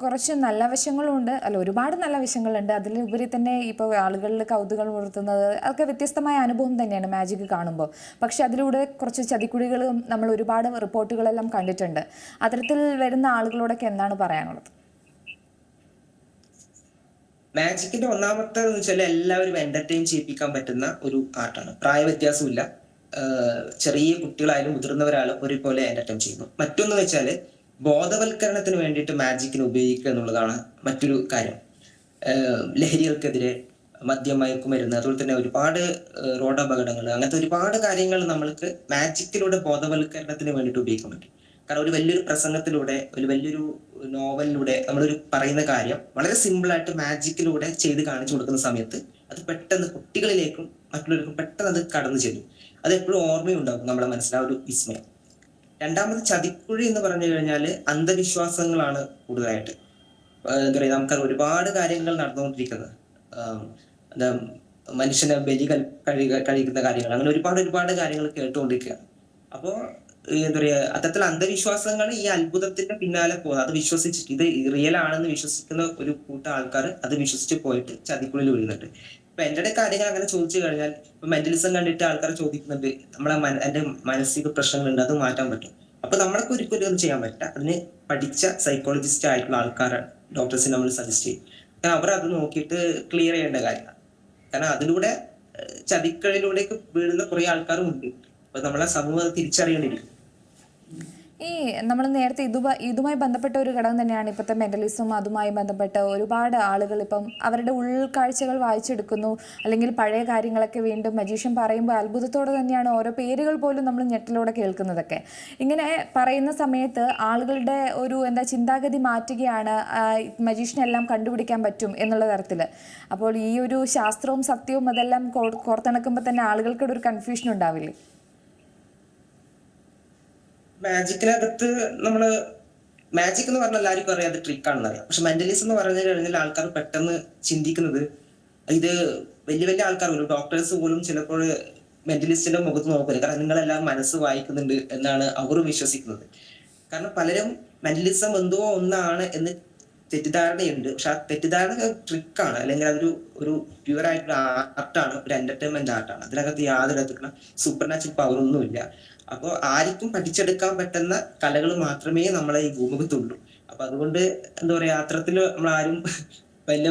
കുറച്ച് നല്ല വശങ്ങളുണ്ട്. അല്ല ഒരുപാട് നല്ല വശങ്ങളുണ്ട്. അതിലുപരി തന്നെ ഇപ്പോൾ ആളുകളിൽ കൗതുകം ഉണർത്തുന്നത് അതൊക്കെ വ്യത്യസ്തമായ അനുഭവം തന്നെയാണ് മാജിക് കാണുമ്പോൾ പക്ഷേ അതിലൂടെ കുറച്ച് ചതിക്കുഴികളും നമ്മൾ ഒരുപാട് റിപ്പോർട്ടുകളെല്ലാം കണ്ടിട്ടുണ്ട്. അത്തരത്തിൽ വരുന്ന ആളുകളോടൊക്കെ എന്താണ് പറയാനുള്ളത്? മാജിക്കിന്റെ ഒന്നാമത്തെ എന്ന് വെച്ചാൽ എല്ലാവരും എന്റർടൈൻ ചെയ്യിപ്പിക്കാൻ പറ്റുന്ന ഒരു ആർട്ടാണ് പ്രായ വ്യത്യാസമില്ല ചെറിയ കുട്ടികളായാലും മുതിർന്നവരായാലും ഒരുപോലെ എന്റർടൈൻ ചെയ്യുന്നു. മറ്റൊന്ന് വെച്ചാൽ ബോധവൽക്കരണത്തിന് വേണ്ടിയിട്ട് മാജിക്കിനെ ഉപയോഗിക്കുക എന്നുള്ളതാണ് മറ്റൊരു കാര്യം. ലഹരികൾക്കെതിരെ മദ്യമയക്കുമരുന്ന് അതുപോലെ തന്നെ ഒരുപാട് റോഡ് അപകടങ്ങൾ അങ്ങനത്തെ ഒരുപാട് കാര്യങ്ങൾ നമ്മൾക്ക് മാജിക്കിലൂടെ ബോധവൽക്കരണത്തിന് വേണ്ടിയിട്ട് ഉപയോഗിക്കാൻ പറ്റും. കാരണം ഒരു വലിയൊരു പ്രസംഗത്തിലൂടെ ഒരു വലിയൊരു നോവലിലൂടെ നമ്മളൊരു പറയുന്ന കാര്യം വളരെ സിമ്പിളായിട്ട് മാജിക്കിലൂടെ ചെയ്ത് കാണിച്ചു കൊടുക്കുന്ന സമയത്ത് അത് പെട്ടെന്ന് കുട്ടികളിലേക്കും മറ്റുള്ളവർക്കും പെട്ടെന്ന് അത് കടന്നു ചെല്ലും. അത് എപ്പോഴും ഓർമ്മയുണ്ടാകും നമ്മുടെ മനസ്സിൽ ആ ഒരു വിസ്മയം രണ്ടാമത് ചതിക്കുഴി എന്ന് പറഞ്ഞു കഴിഞ്ഞാൽ അന്ധവിശ്വാസങ്ങളാണ് കൂടുതലായിട്ട്. എന്താ പറയുക നമുക്ക് ഒരുപാട് കാര്യങ്ങൾ നടന്നുകൊണ്ടിരിക്കുന്നത്. എന്താ മനുഷ്യനെ ബലി കൽ- കഴി കഴിക്കുന്ന കാര്യങ്ങൾ അങ്ങനെ ഒരുപാട് ഒരുപാട് കാര്യങ്ങൾ കേട്ടുകൊണ്ടിരിക്കുകയാണ് അപ്പോ എന്താ പറയുക അത്തരത്തിൽ അന്ധവിശ്വാസങ്ങൾ ഈ അത്ഭുതത്തിന്റെ പിന്നാലെ പോകുന്നത് അത് വിശ്വസിച്ചിട്ട് ഇത് റിയൽ ആണെന്ന് വിശ്വസിക്കുന്ന ഒരു കൂട്ടം ആൾക്കാർ അത് വിശ്വസിച്ച് പോയിട്ട് ചതിക്കുള്ളിൽ വീഴുന്നുണ്ട്. ഇപ്പൊ എന്റെ കാര്യങ്ങൾ അങ്ങനെ ചോദിച്ചു കഴിഞ്ഞാൽ ഇപ്പൊ മെന്റലിസം കണ്ടിട്ട് ആൾക്കാർ ചോദിക്കുന്നുണ്ട്. നമ്മളെ എന്റെ മാനസിക പ്രശ്നങ്ങളുണ്ട് അത് മാറ്റാൻ പറ്റും. അപ്പൊ നമ്മളൊക്കെ ഒരിക്കലും ഒന്നും ചെയ്യാൻ പറ്റില്ല. അതിന് പഠിച്ച സൈക്കോളജിസ്റ്റ് ആയിട്ടുള്ള ആൾക്കാരെ ഡോക്ടേഴ്സിന് നമ്മൾ സജസ്റ്റ് ചെയ്യും. കാരണം അവർ അത് നോക്കിയിട്ട് ക്ലിയർ ചെയ്യേണ്ട കാര്യമാണ്. കാരണം അതിലൂടെ ചതിക്കളിലൂടെ വീഴുന്ന കുറെ ആൾക്കാരും ഉണ്ട്. അപ്പൊ നമ്മളെ സമൂഹം അത് തിരിച്ചറിയേണ്ടിയിരിക്കും ഈ നമ്മൾ നേരത്തെ ഇതുമായി ഇതുമായി ബന്ധപ്പെട്ട ഒരു ഘടകം തന്നെയാണ് ഇപ്പോഴത്തെ മെന്റലിസം അതുമായി ബന്ധപ്പെട്ട് ഒരുപാട് ആളുകൾ ഇപ്പം അവരുടെ ഉൾക്കാഴ്ചകൾ വായിച്ചെടുക്കുന്നു. അല്ലെങ്കിൽ പഴയ കാര്യങ്ങളൊക്കെ വീണ്ടും മജീഷ്യൻ പറയുമ്പോൾ അത്ഭുതത്തോടെ തന്നെയാണ് ഓരോ പേരുകൾ പോലും നമ്മൾ ഞെട്ടിലൂടെ കേൾക്കുന്നതൊക്കെ. ഇങ്ങനെ പറയുന്ന സമയത്ത് ആളുകളുടെ ഒരു എന്താ ചിന്താഗതി മാറ്റുകയാണ് മജീഷ്യനെല്ലാം കണ്ടുപിടിക്കാൻ പറ്റും എന്നുള്ള തരത്തിൽ അപ്പോൾ ഈ ഒരു ശാസ്ത്രവും സത്യവും അതെല്ലാം കോർത്തിണക്കുമ്പോൾ തന്നെ ആളുകൾക്കൊരു കൺഫ്യൂഷൻ ഉണ്ടാവില്ലേ? മാജിക്കിനകത്ത് നമ്മൾ മാജിക് എന്ന് പറഞ്ഞാൽ എല്ലാവർക്കും അറിയാം അത് ട്രിക്ക് ആണെന്ന് അറിയാം. പക്ഷെ മെന്റലിസം എന്ന് പറഞ്ഞു കഴിഞ്ഞാൽ ആൾക്കാർ പെട്ടെന്ന് ചിന്തിക്കുന്നത് ഇത് വലിയ വലിയ ആൾക്കാർ പോലും ഡോക്ടേഴ്സ് പോലും ചിലപ്പോൾ മെന്റലിസ്റ്റിന്റെ മുഖത്ത് നോക്കില്ല കാരണം നിങ്ങളെല്ലാം മനസ്സ് വായിക്കുന്നുണ്ട് എന്നാണ് അവർ വിശ്വസിക്കുന്നത്. കാരണം പലരും മെന്റലിസം എന്തോ ഒന്നാണ് എന്ന് തെറ്റിദ്ധാരണയുണ്ട്. പക്ഷെ ആ തെറ്റിദ്ധാരണ ട്രിക്കാണ് അല്ലെങ്കിൽ അതൊരു ഒരു പ്യുവർ ആയിട്ടുള്ള ആർട്ടാണ് ഒരു എന്റർടൈൻമെന്റ് ആർട്ടാണ് അതിനകത്ത് യാതൊരു തരത്തിലുള്ള സൂപ്പർ നാച്ചുറൽ പവർ ഒന്നുമില്ല. അപ്പോൾ ആർക്കും പഠിച്ചെടുക്കാൻ പറ്റുന്ന കലകൾ മാത്രമേ നമ്മളെ ഈ ഭൂമുഖത്തുള്ളൂ അപ്പൊ അതുകൊണ്ട് എന്താ പറയാ അത്തരത്തിൽ നമ്മൾ ആരും വലിയ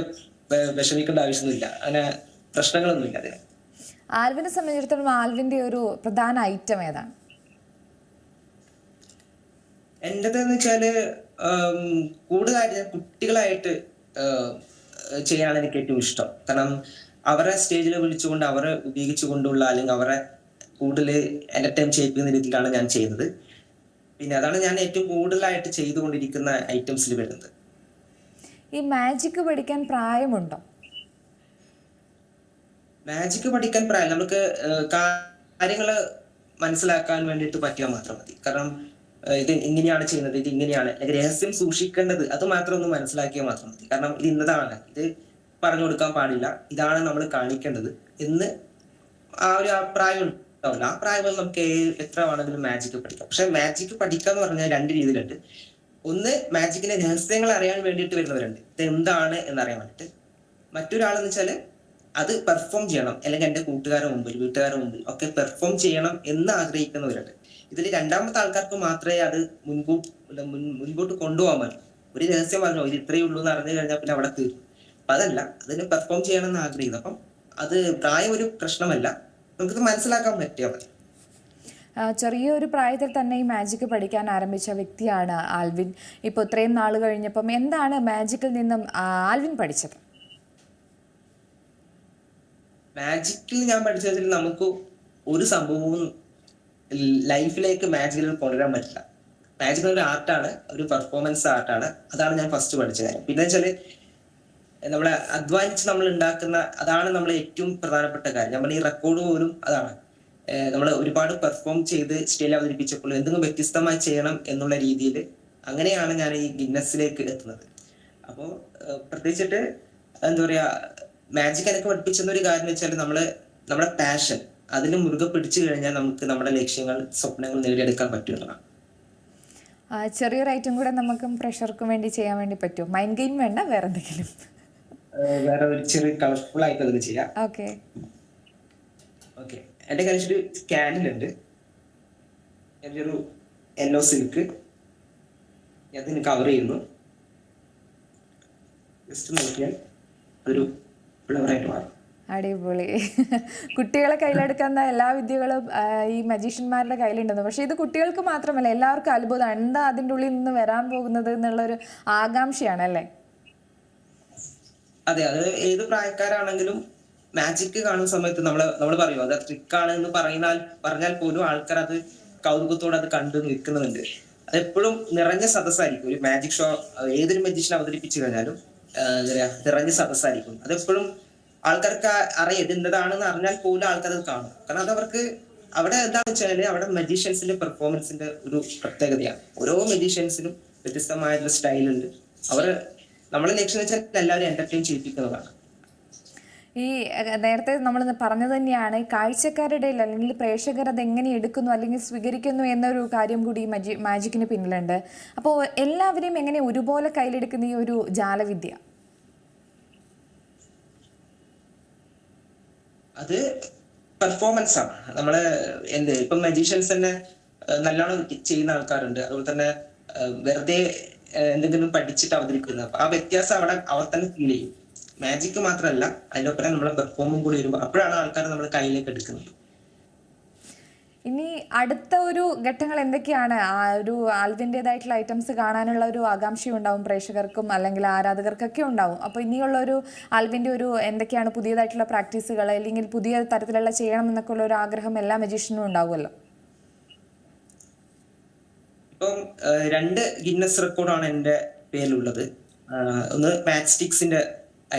വിഷമിക്കേണ്ട ആവശ്യമൊന്നുമില്ല. അങ്ങനെ പ്രശ്നങ്ങളൊന്നുമില്ല അതിന്. ആൽവിനെ സംബന്ധിച്ചിടത്തോളം ആൽവിന്റെ ഒരു പ്രധാന ഐറ്റം ഏതാണ്? എന്റേതെന്ന് വെച്ചാൽ കൂടുതലായിട്ട് ഞാൻ കുട്ടികളായിട്ട് ചെയ്യാനാണ് എനിക്ക് ഏറ്റവും ഇഷ്ടം. കാരണം അവരെ സ്റ്റേജിൽ വിളിച്ചുകൊണ്ട് അവരെ ഉപയോഗിച്ചുകൊണ്ടുള്ള അല്ലെങ്കിൽ അവരെ കൂടുതൽ എന്റർടൈൻ ചെയ്യിപ്പിക്കുന്ന രീതിയിലാണ് ഞാൻ ചെയ്യുന്നത്. പിന്നെ അതാണ് ഞാൻ ഏറ്റവും കൂടുതലായിട്ട് ചെയ്തുകൊണ്ടിരിക്കുന്ന ഐറ്റംസിൽ വരുന്നത്. ഈ മാജിക് പഠിക്കാൻ പ്രായമുണ്ടോ? മാജിക് പഠിക്കാൻ പ്രായം നമുക്ക് കാര്യങ്ങൾ മനസ്സിലാക്കാൻ വേണ്ടിയിട്ട് പറ്റിയാൽ മാത്രം മതി. കാരണം ഇത് ഇങ്ങനെയാണ് ചെയ്യുന്നത് ഇത് ഇങ്ങനെയാണ്. രഹസ്യം സൂക്ഷിക്കേണ്ടത് അത് മാത്രം ഒന്ന് മനസ്സിലാക്കിയാൽ മാത്രം മതി. കാരണം ഇത് ഇന്നതാണ്. ഇത് പറഞ്ഞു കൊടുക്കാൻ പാടില്ല. ഇതാണ് നമ്മൾ കാണിക്കേണ്ടത് എന്ന് ആ ഒരു അഭിപ്രായം പ്രായം ഉണ്ടാവില്ല. ആ പ്രായം നമുക്ക് എത്ര വേണമെങ്കിലും മാജിക്ക് പഠിക്കാം. പക്ഷെ മാജിക്ക് പഠിക്കുക എന്ന് പറഞ്ഞാൽ രണ്ട് രീതിയിലുണ്ട്. ഒന്ന് മാജിക്കിന്റെ രഹസ്യങ്ങൾ അറിയാൻ വേണ്ടിയിട്ട് വരുന്നവരുണ്ട്. ഇത് എന്താണ് എന്നറിയാൻ വേണ്ടിയിട്ട്. മറ്റൊരാളെന്ന് വെച്ചാൽ അത് പെർഫോം ചെയ്യണം. അല്ലെങ്കിൽ എന്റെ കൂട്ടുകാരുടെ മുമ്പിൽ വീട്ടുകാരുടെ മുമ്പിൽ ഒക്കെ പെർഫോം ചെയ്യണം എന്ന് ആഗ്രഹിക്കുന്നവരുണ്ട്. ഇതിൽ രണ്ടാമത്തെ ആൾക്കാർക്ക് മാത്രമേ അത് മുൻകൂട്ട് മുൻകൂട്ട് കൊണ്ടുപോകാൻ പറ്റൂ. ഒരു രഹസ്യം പറഞ്ഞോ ഇത് ഇത്രയേ ഉള്ളൂ എന്ന് അറിഞ്ഞു കഴിഞ്ഞാൽ പിന്നെ അവിടെ തീർന്നു അപ്പൊ അതല്ല അതിന് പെർഫോം ചെയ്യണം എന്ന് ആഗ്രഹിക്കുന്നു. അപ്പം അത് പ്രായം ഒരു പ്രശ്നമല്ല. നമുക്കിത് മനസ്സിലാക്കാൻ പറ്റിയാൽ മതി. ചെറിയൊരു പ്രായത്തിൽ തന്നെ ഈ മാജിക് പഠിക്കാൻ ആരംഭിച്ച വ്യക്തിയാണ് ആൽവിൻ. ഇപ്പോൾ ഇത്രയും നാൾ കഴിഞ്ഞപ്പം എന്താണ് മാജിക്കിൽ നിന്നും ആൽവിൻ പഠിച്ചത്? മാജിക്കിൽ ഞാൻ പഠിച്ചതിൽ നമുക്ക് ഒരു സംഭവവും ലൈഫിലേക്ക് മാജിക്കിൽ കൊണ്ടുവരാൻ പറ്റില്ല. മാജിക്കൽ ഒരു ആർട്ടാണ് ഒരു പെർഫോമൻസ് ആർട്ടാണ് അതാണ് ഞാൻ ഫസ്റ്റ് പഠിച്ച കാര്യം പിന്നെ വെച്ചാൽ നമ്മളെ അധ്വാനിച്ച് നമ്മൾ ഉണ്ടാക്കുന്ന അതാണ് നമ്മളെ ഏറ്റവും പ്രധാനപ്പെട്ട കാര്യം. നമ്മൾ ഈ റെക്കോർഡ് പോലും അതാണ്. നമ്മൾ ഒരുപാട് പെർഫോം ചെയ്ത് സ്റ്റേജിൽ അവതരിപ്പിച്ചപ്പോൾ എന്തെങ്കിലും വ്യത്യസ്തമായി ചെയ്യണം എന്നുള്ള രീതിയിൽ അങ്ങനെയാണ് ഞാൻ ഈ ഗിന്നസിലേക്ക് എത്തുന്നത്. അപ്പോൾ പ്രത്യേകിച്ചിട്ട് എന്താ പറയുക മാജിക് എനിക്ക് പഠിപ്പിച്ചെന്നൊരു കാര്യം വെച്ചാൽ നമ്മൾ നമ്മുടെ പാഷൻ അതിന് മുറുകെ പിടിച്ചു കഴിഞ്ഞാൽ നമുക്ക് നമ്മുടെ ലക്ഷ്യങ്ങൾ സ്വപ്നങ്ങൾ നേടിയെടുക്കാൻ പറ്റുന്നതാണ് ചെറിയൊരു ഐറ്റം കൂടെ നമുക്ക് പ്രഷർക്ക് വേണ്ടി ചെയ്യാൻ വേണ്ടി പറ്റുമോ? മൈൻഡ് ഗെയിം വേണ്ട വേറെ എന്തെങ്കിലും വേറെ ഒരു ചെറിയ കളർഫുൾ ആയിട്ട് അതിൽ ചെയ്യാം. ഓക്കെ. ഓക്കെ. എന്റെ കയ്യിൽ ഒരു ക്യാൻഡിൽ ഉണ്ട്. എന്റെ ഒരു യെല്ലോ സിൽക്ക് അതിന് കവർ ചെയ്യുന്നു. ജസ്റ്റ് നോക്കിയാൽ അതൊരു ഫ്ലവറായിട്ട് മാറും. അടിപൊളി. കുട്ടികളെ കയ്യിലെടുക്കുന്ന എല്ലാ വിദ്യകളും ഈ മജീഷ്യന്മാരുടെ കയ്യിലുണ്ടെന്ന്. പക്ഷേ ഇത് കുട്ടികൾക്ക് മാത്രമല്ല എല്ലാവർക്കും അത്ഭുതം എന്താ അതിന്റെ ഉള്ളിൽ നിന്ന് വരാൻ പോകുന്നത് എന്നുള്ളൊരു ആകാംക്ഷയാണ് അല്ലേ അതെ അത് ഏത് പ്രായക്കാരാണെങ്കിലും മാജിക് കാണുന്ന സമയത്ത് നമ്മൾ നമ്മൾ പറയും അത് ട്രിക്കാണ് എന്ന് പറഞ്ഞാൽ പറഞ്ഞാൽ പോലും ആൾക്കാർ അത് കൗതുകത്തോടെ അത് കണ്ടു നിൽക്കുന്നുണ്ട്. അത് എപ്പോഴും നിറഞ്ഞ സദസ്സായിരിക്കും. ഒരു മാജിക് ഷോ ഏതൊരു മജീഷ്യൻ അവതരിപ്പിച്ചു കഴിഞ്ഞാലും എന്താ പറയാ നിറഞ്ഞ സദസ്സായിരിക്കും. അതെപ്പോഴും ആൾക്കാർക്ക് അറിയാം ഇത് ഇന്നതാണെന്ന് അറിഞ്ഞാൽ പോലും ആൾക്കാർ അത് കാണും. കാരണം അത് അവർക്ക് അവിടെ എന്താണെന്ന് വെച്ചാൽ അവിടെ മജീഷ്യൻസിന്റെ പെർഫോമൻസിന്റെ ഒരു പ്രത്യേകതയാണ്. ഓരോ മജീഷ്യൻസിനും വ്യത്യസ്തമായിട്ടുള്ള സ്റ്റൈലുണ്ട്. അവർ നമ്മളെ ലക്ഷ്യം വെച്ചാൽ എല്ലാവരും എന്റർടൈൻ ചെയ്യിപ്പിക്കുന്നതാണ്. ഈ നേരത്തെ നമ്മൾ പറഞ്ഞത് തന്നെയാണ് ഈ കാഴ്ചക്കാരുടെ അല്ലെങ്കിൽ പ്രേക്ഷകർ അത് എങ്ങനെ എടുക്കുന്നു അല്ലെങ്കിൽ സ്വീകരിക്കുന്നു എന്നൊരു കാര്യം കൂടി മജി മാജിക്കിന് പിന്നിലുണ്ട്. അപ്പോൾ എല്ലാവരെയും എങ്ങനെ ഒരുപോലെ കയ്യിലെടുക്കുന്ന ഈ ഒരു ജാലവിദ്യ? അത് പെർഫോമൻസ് ആണ്. നമ്മൾ എന്ത് ഇപ്പൊ മജീഷ്യൻസ് തന്നെ നല്ലോണം ചെയ്യുന്ന ആൾക്കാരുണ്ട്. അതുപോലെ തന്നെ വെറുതെ എന്തെങ്കിലും പഠിച്ചിട്ട് അവതരിക്കുന്നത് ആ വ്യത്യാസം അവിടെ അവർ തന്നെ ഫീൽ ചെയ്യും. മാജിക് മാത്രമല്ല അതിനൊപ്പം നമ്മളെ പെർഫോമും കൂടി വരുമ്പോൾ അപ്പോഴാണ് ആൾക്കാർ നമ്മൾ കയ്യിലേക്ക് എടുക്കുന്നത്. ഇനി അടുത്ത ഒരു ഘട്ടങ്ങൾ എന്തൊക്കെയാണ്? ആ ഒരു ആൽവിന്റെതായിട്ടുള്ള ഐറ്റംസ് കാണാനുള്ള ഒരു ആകാംക്ഷ ഉണ്ടാവും പ്രേക്ഷകർക്കും അല്ലെങ്കിൽ ആരാധകർക്കൊക്കെ ഉണ്ടാവും. അപ്പോൾ ഇനിയുള്ള ഒരു ആൽവിന്റെ ഒരു എന്തൊക്കെയാണ് പുതിയതായിട്ടുള്ള പ്രാക്ടീസുകൾ അല്ലെങ്കിൽ പുതിയ തരത്തിലുള്ള ചെയ്യണം എന്നൊക്കെ ഉള്ള ഒരു ആഗ്രഹം എല്ലാ മജീഷ്യനും ഉണ്ടാവുമല്ലോ. ഇപ്പം രണ്ട് ഗിന്നസ് റെക്കോർഡാണ് എന്റെ പേരിലുള്ളത്. ഒന്ന് മാച്ച്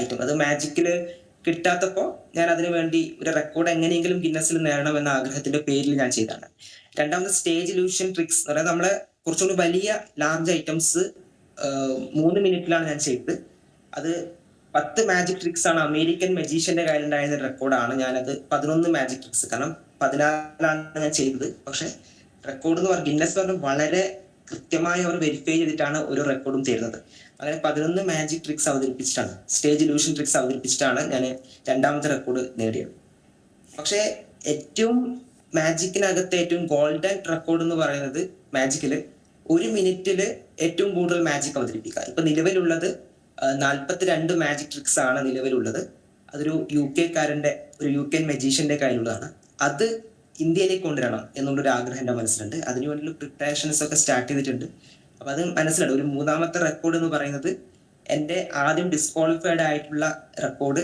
ഐറ്റം അത് മാജിക്കിൽ കിട്ടാത്തപ്പോൾ ഞാൻ അതിനു വേണ്ടി ഒരു റെക്കോർഡ് എങ്ങനെയെങ്കിലും ഗിന്നസിൽ നേടണം എന്ന ആഗ്രഹത്തിന്റെ പേരിൽ ഞാൻ ചെയ്താണ് രണ്ടാമത് സ്റ്റേജ് ഇലൂഷൻ ട്രിക്സ് എന്ന് പറയുന്നത് നമ്മളെ കുറച്ചുകൂടി വലിയ ലാർജ് ഐറ്റംസ് മൂന്ന് മിനിറ്റിലാണ് ഞാൻ ചെയ്തത്. അത് പത്ത് മാജിക് ട്രിക്സ് ആണ് അമേരിക്കൻ മജീഷ്യന്റെ കയ്യിലുണ്ടായിരുന്ന റെക്കോർഡാണ് ഞാനത് പതിനൊന്ന് മാജിക് ട്രിക്സ് കാരണം പതിനാലാണ് ഞാൻ ചെയ്തത്. പക്ഷെ റെക്കോർഡ് എന്ന് പറഞ്ഞ ഗിന്നസ് പറഞ്ഞ വളരെ കൃത്യമായി അവർ വെരിഫൈ ചെയ്തിട്ടാണ് ഓരോ റെക്കോർഡും തരുന്നത്. അങ്ങനെ പതിനൊന്ന് മാജിക് ട്രിക്സ് അവതരിപ്പിച്ചിട്ടാണ്. സ്റ്റേജ് ഇലൂഷൻ ട്രിക്സ് അവതരിപ്പിച്ചിട്ടാണ് ഞാൻ രണ്ടാമത്തെ റെക്കോർഡ് നേടിയത്. പക്ഷേ ഏറ്റവും മാജിക്കിനകത്തെ ഏറ്റവും ഗോൾഡൻ റെക്കോർഡ് എന്ന് പറയുന്നത് മാജിക്കിൽ ഒരു മിനിറ്റിൽ ഏറ്റവും കൂടുതൽ മാജിക് അവതരിപ്പിക്കുക. ഇപ്പൊ നിലവിലുള്ളത് നാൽപ്പത്തി രണ്ട് മാജിക് ട്രിക്സ് ആണ് നിലവിലുള്ളത്. അതൊരു യു കെ കാരന്റെ ഒരു യു കെ മെജീഷ്യന്റെ കയ്യിലുള്ളതാണ്. അത് ഇന്ത്യയിലേക്ക് കൊണ്ടുവരണം എന്നുള്ളൊരു ആഗ്രഹം എന്റെ മനസ്സിലുണ്ട്. അതിനു വേണ്ടിയുള്ള പ്രിപ്പറേഷൻസ് ഒക്കെ സ്റ്റാർട്ട് ചെയ്തിട്ടുണ്ട്. അപ്പൊ അത് മനസ്സിലായി. ഒരു മൂന്നാമത്തെ റെക്കോർഡ് എന്ന് പറയുന്നത് എന്റെ ആദ്യം ഡിസ്ക്വാളിഫൈഡ് ആയിട്ടുള്ള റെക്കോർഡ്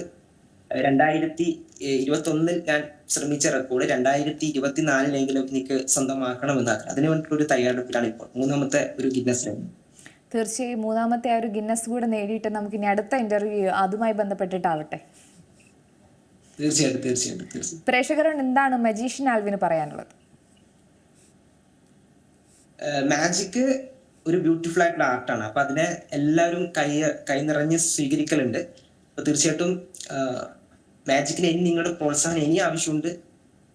രണ്ടായിരത്തി ഇരുപത്തി ഒന്നിൽ ഞാൻ ശ്രമിച്ച റെക്കോർഡ് രണ്ടായിരത്തി ഇരുപത്തിനാലിലെങ്കിലും എനിക്ക് സ്വന്തമാക്കണമെന്ന് അതിനു വേണ്ടിയിട്ടുള്ള ഒരു തയ്യാറെടുപ്പിലാണ് ഇപ്പോൾ. മൂന്നാമത്തെ ഒരു ഗിന്നസ് തീർച്ചയായും മൂന്നാമത്തെ ആ ഒരു ഗിന്നസ് കൂടെ നേടിയിട്ട് നമുക്ക് ഇനി അടുത്ത ഇന്റർവ്യൂ അതുമായി ബന്ധപ്പെട്ടിട്ടാവട്ടെ. തീർച്ചയായിട്ടും തീർച്ചയായിട്ടും തീർച്ചയായും പ്രേക്ഷകരോട് എന്താണ് മജീഷ്യൻ ആൽവിന് പറയാനുള്ളത്? മാജിക് ഒരു ബ്യൂട്ടിഫുൾ ആയിട്ടുള്ള ആർട്ടാണ് അപ്പൊ അതിനെ എല്ലാവരും കൈ കൈ നിറഞ്ഞ് സ്വീകരിക്കലുണ്ട്. അപ്പൊ തീർച്ചയായിട്ടും മാജിക്കിന് ഇനി നിങ്ങളുടെ പ്രോത്സാഹനം ഇനി ആവശ്യമുണ്ട്.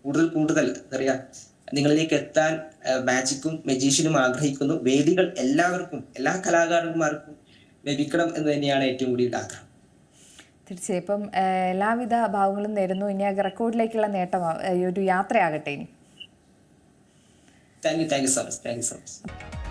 കൂടുതൽ കൂടുതൽ എന്താ പറയാ നിങ്ങളിലേക്ക് എത്താൻ മാജിക്കും മെജീഷ്യനും ആഗ്രഹിക്കുന്നു. വേദികൾ എല്ലാവർക്കും എല്ലാ കലാകാരന്മാർക്കും ലഭിക്കണം എന്ന് തന്നെയാണ് ഏറ്റവും കൂടുതൽ ആഗ്രഹം. തീർച്ചയായും. ഇപ്പം എല്ലാവിധ ഭാവങ്ങളും നേരുന്നു. ഇനി ആ റെക്കോർഡിലേക്കുള്ള നേട്ടം ഒരു യാത്രയാകട്ടെ ഇനി. Thank you thank you so much thank you so much